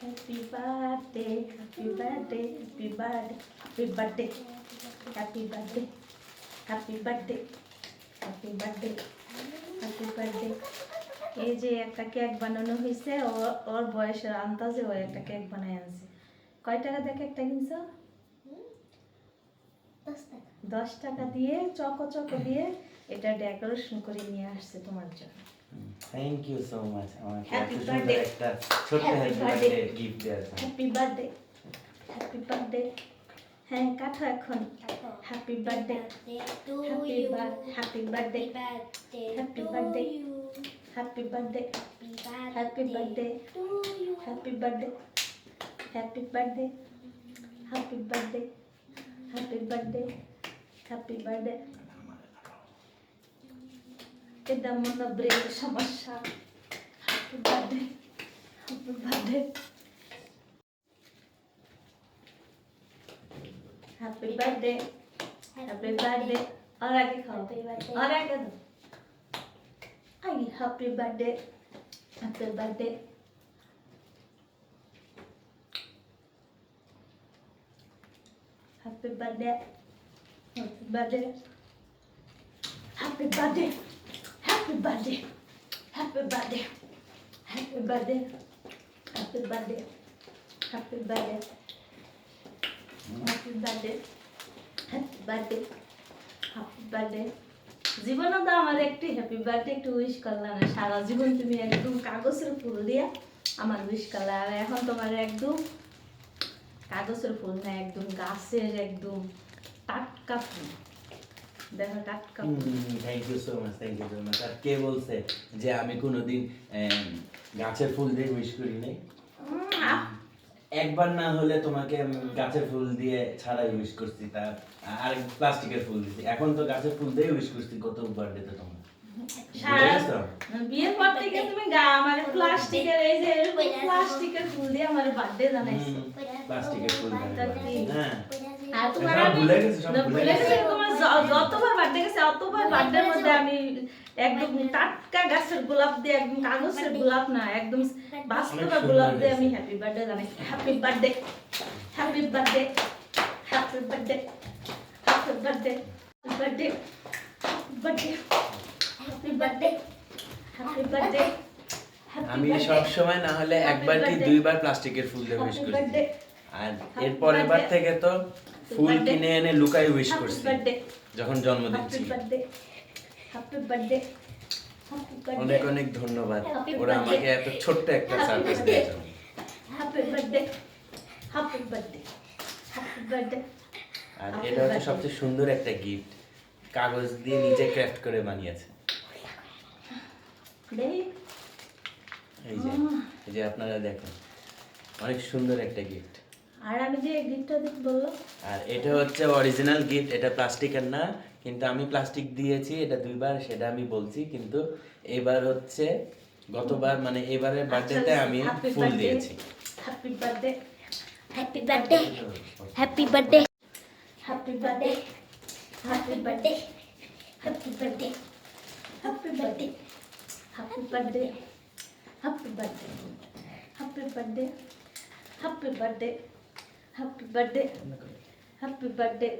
Happy birthday happy birthday happy birthday happy birthday happy birthday happy birthday happy birthday happy birthday এই যে একটা cake বানানো হয়েছে ওর বয়সের আন্দাজে ও একটা কেক বানাই আনছে। কয় টাকা দিয়ে কেকটা কিনছো? দশ টাকা। দিয়ে চকো চকো দিয়ে এটা ডেকোরেশন করে নিয়ে আসছে তোমার জন্য। থ্যাংক ইউ সো মাচ আমাকে Happy এত সুন্দর birthday. একটা ছোট্ট Happy happy birthday. Birthday gift দেওয়ার জন্য হ্যাপি বার্থডে হ্যাপি বার্থডে হ্যাঁ কাঠো এখন দেখো happy birthday to happy you happy birthday birthday Happy to birthday. You happy birthday happy Happy birthday. To you happy birthday happy birthday happy birthday happy birthday happy birthday happy মনে brain সমস্যা happy birthday happy birthday happy birthday happy birthday আর আগে খাও. আর আগে দাও I happy birthday happy birthday Happy birthday. Happy birthday. Happy birthday. Happy birthday. Happy birthday. Happy birthday. Happy birthday. Happy birthday. Happy birthday. Happy birthday. Happy birthday. জীবনে তো আমার একটি happy birthday একটু উইশ করলাম না সারা জীবন তুমি একদম কাগজের ফুল দিয়া আমার উইশ করলে আর এখন তোমার একদম কাগজের ফুল না একদম গাছের একদম টাটকা ফুল দেখো টাটকা thank you so much thank you so much আর কে বলছে যে আমি কোনোদিন গাছের ফুল দিয়ে উইশ করি নাই? একবার না হলে তোমাকে গাছের ফুল দিয়ে ছাড়াই উইশ করছি তার আর প্লাস্টিকের ফুল দিছি। এখন তো গাছের ফুল দিয়ে উইশ করছি কত বার্থডে তো তোমার? সারা বুঝে গেছো? বিয়ের পর থেকে তুমি গা আমার প্লাস্টিকের এই যে প্লাস্টিকের ফুল দিয়ে আমার বার্থডে জানাইছো। প্লাস্টিকের ফুল? হ্যাঁ। আর আমি না, ভুলে ভুলে গেছি। গেছি, তোমার য- যতবার বার্থডে গেছে অতবার বার্থডের মধ্যে আমি একদম টাটকা গাছের গোলাপ দিয়ে একদম কাগজের গোলাপ না একদম বাস্তব গোলাপ দিয়ে আমি হ্যাপি বার্থডে জানাই happy birthday happy birthday happy birthday happy birthday birthday birthday happy birthday happy birthday আমি সব সময় না হলে একবার কি দুইবার প্লাস্টিকের ফুল দিয়ে উইশ. আর Happy এর পরের বার থেকে তো ফুল কিনে এনে লুকাই উইশ করছি যখন জন্মদিন ছিল। অনেক অনেক ধন্যবাদ। ওরা আমাকে এত ছোট্ট একটা সারপ্রাইজ দিয়েছে আর এটা হচ্ছে সবচেয়ে সুন্দর একটা গিফট কাগজ দিয়ে নিজে ক্রাফট করে বানিয়েছে। এই যে এই যে আপনারা দেখেন অনেক সুন্দর একটা গিফট আর আমি যে গিফটটা দিতে বলল আর এটা হচ্ছে অরিজিনাল গিফট এটা প্লাস্টিকের না কিন্তু আমি প্লাস্টিক দিয়েছি এটা দুইবার সেটা আমি বলছি কিন্তু এবার হচ্ছে গতবার মানে এবারের বার্থডেতে আমি ফুল দিয়েছি happy birthday happy birthday happy birthday happy birthday happy birthday happy birthday happy birthday happy birthday happy birthday happy birthday happy birthday happy birthday happy birthday